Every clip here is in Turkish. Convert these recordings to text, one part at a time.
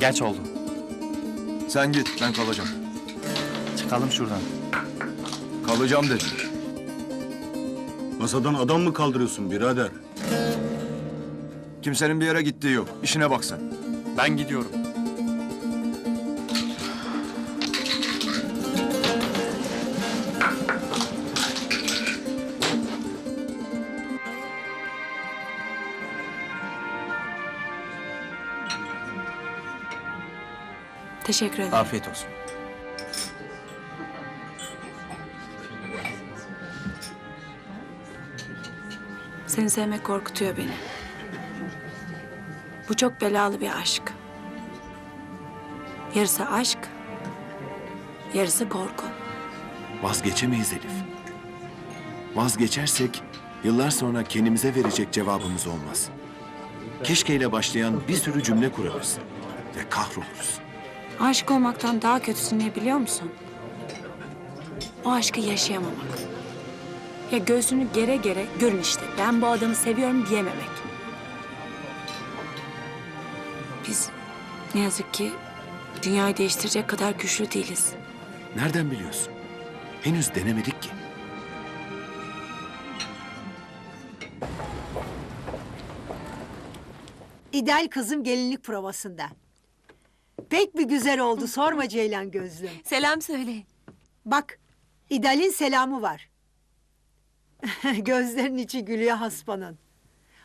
Geç oldu. Sen git ben kalacağım. Çıkalım şuradan. Kalacağım dedim. Masadan adam mı kaldırıyorsun birader? Kimsenin bir yere gittiği yok. İşine bak sen. Ben gidiyorum. Teşekkür ederim. Afiyet olsun. Seni sevmek korkutuyor beni. Bu çok belalı bir aşk. Yarısı aşk, yarısı korku. Vazgeçemeyiz Elif. Vazgeçersek yıllar sonra kendimize verecek cevabımız olmaz. Keşkeyle başlayan bir sürü cümle kurarız ve kahroluruz. Aşık olmaktan daha kötüsü ne biliyor musun? O aşkı yaşayamamak. Ya göğsünü gere gere görün işte ben bu adamı seviyorum diyememek. Biz ne yazık ki dünyayı değiştirecek kadar güçlü değiliz. Nereden biliyorsun? Henüz denemedik ki. İdal kızım gelinlik provasında. Pek bir güzel oldu sorma Ceylan gözlüm. Selam söyle. Bak İdal'in selamı var. Gözlerin içi gülüyor haspanın.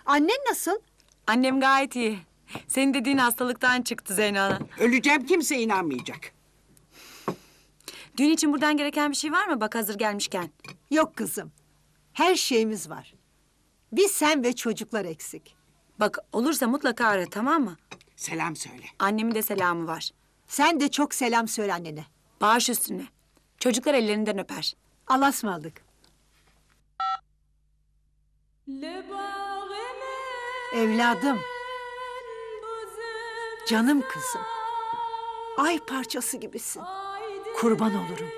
Annen nasıl? Annem gayet iyi. Senin dediğin hastalıktan çıktı Zeyno. Öleceğim kimse inanmayacak. Düğün için buradan gereken bir şey var mı bak hazır gelmişken? Yok kızım. Her şeyimiz var. Biz sen ve çocuklar eksik. Bak olursa mutlaka ara tamam mı? Selam söyle. Annemin de selamı var. Sen de çok selam söyle annene. Bağış üstüne. Çocuklar ellerinden öper. Alasmalık. Evladım. Canım kızım. Ay parçası gibisin. Kurban olurum.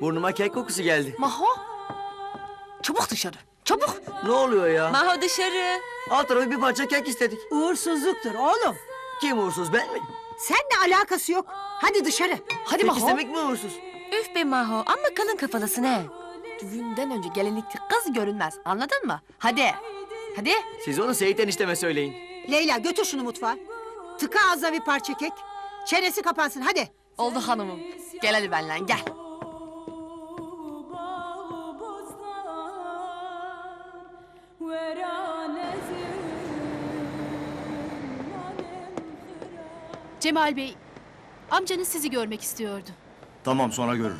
Burnuma kek kokusu geldi. Maho. Çabuk dışarı. Çabuk. Ne oluyor ya? Maho dışarı. Alt tarafı bir parça kek istedik. Uğursuzluktur oğlum. Kim uğursuz ben mi? Seninle alakası yok. Hadi dışarı. Hadi Kek Maho. istemek mi uğursuz? Üf be Maho. Amma kalın kafalısın he. Düğünden önce gelinlikli kız görünmez. Anladın mı? Hadi. Hadi. Siz onu Seyit enişteme söyleyin. Leyla götür şunu mutfağa. Tıka ağzına bir parça kek. Çenesi kapansın hadi. Oldu hanımım. Gel hadi benimle gel. Cemal Bey, amcanız sizi görmek istiyordu. Tamam sonra görürüm.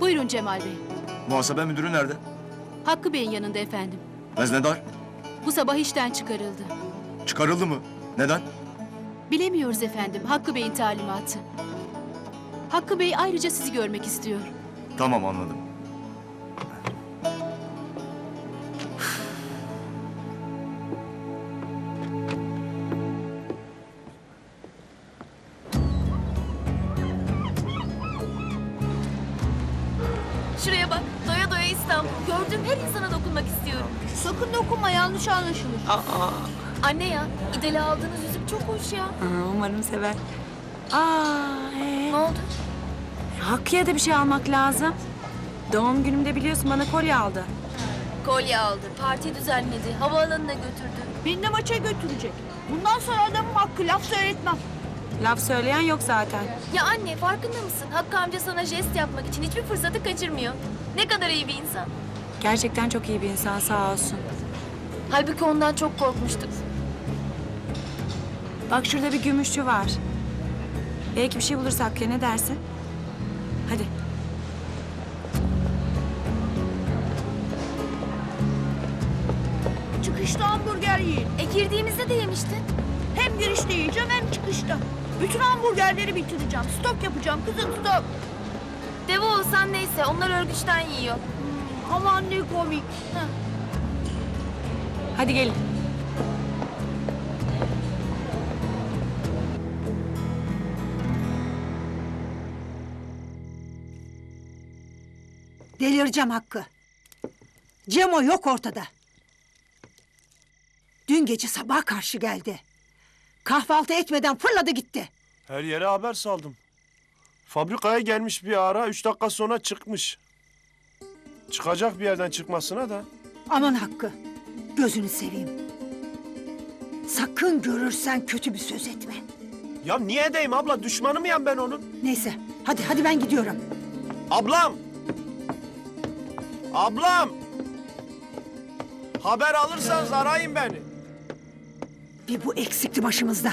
Buyurun Cemal Bey. Muhasebe müdürü nerede? Hakkı Bey'in yanında efendim. Veznedar. Bu sabah işten çıkarıldı. Çıkarıldı mı? Neden? Bilemiyoruz efendim, Hakkı Bey'in talimatı. Hakkı Bey ayrıca sizi görmek istiyor. Tamam anladım. Şuraya bak. Doya doya İstanbul. Gördüğüm her insana dokunmak istiyorum. Sakın dokunma, yanlış anlaşılır. Anne ya. İdali aldığınız yüzük çok hoş ya. Aa, umarım sever. Aa, ee, Ne oldu? Hakkı'ya da bir şey almak lazım. Doğum günümde biliyorsun bana kolye aldı. Kolye aldı. Parti düzenledi. Havaalanına götürdü. Beni de maça götürecek. Bundan sonra adamım Hakkı, laf söyletmem. Laf söyleyen yok zaten. Ya anne farkında mısın? Hakkı amca sana jest yapmak için hiçbir fırsatı kaçırmıyor. Ne kadar iyi bir insan. Gerçekten çok iyi bir insan sağ olsun. Halbuki ondan çok korkmuştuk. Bak şurada bir gümüşçü var. Belki bir şey bulursa Hakkı'ya ne dersin? Hadi. Çıkışta hamburger yiyin. E girdiğimizde de yemiştin. Hem girişte yiyeceğim hem çıkışta. Bütün hamburgerleri bitireceğim. Stok yapacağım kızım stok. Deve olsan neyse onlar örgüçten yiyor. Aman ne komik. Heh. Hadi gelin. Delireceğim Hakkı. Cemo yok ortada. Dün gece sabah karşı geldi. Kahvaltı etmeden fırladı gitti. Her yere haber saldım. Fabrikaya gelmiş bir ara, üç dakika sonra çıkmış. Çıkacak bir yerden çıkmasına da. Aman Hakkı, gözünü seveyim. Sakın görürsen kötü bir söz etme. Ya niye edeyim abla, düşmanı mıyım ben onun? Neyse, hadi hadi ben gidiyorum. Ablam! Ablam! Haber alırsanız arayın beni. Bir bu eksikti başımızda.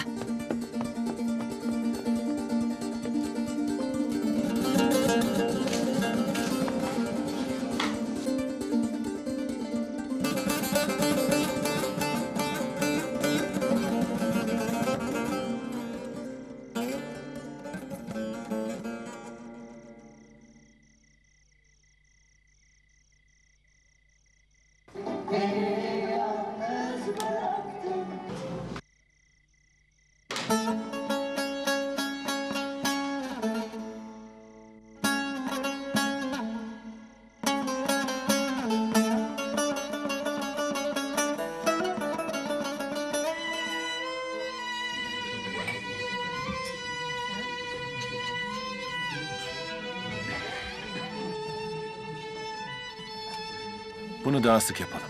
Bunu daha sık yapalım.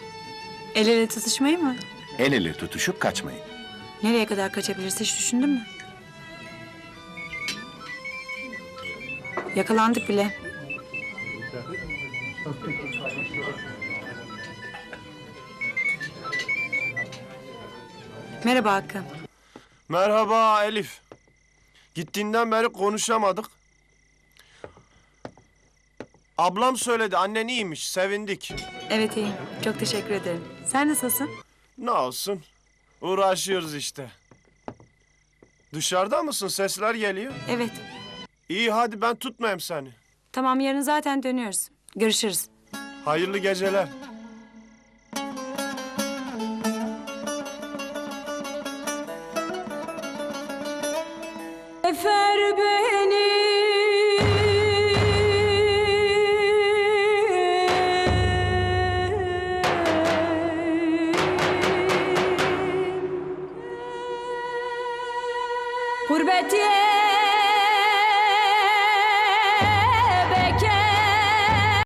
El ele tutuşmayı mı? El ele tutuşup kaçmayın. Nereye kadar kaçabiliriz hiç düşündün mü? Yakalandık bile. Merhaba Hakkı. Merhaba Elif. Gittiğinden beri konuşamadık. Ablam söyledi, annen iyiymiş, sevindik. Evet iyiyim. Çok teşekkür ederim. Sen nasılsın? Ne olsun, uğraşıyoruz işte. Dışarıda mısın? Sesler geliyor. Evet. İyi hadi ben tutmayayım seni. Tamam yarın zaten dönüyoruz. Görüşürüz. Hayırlı geceler.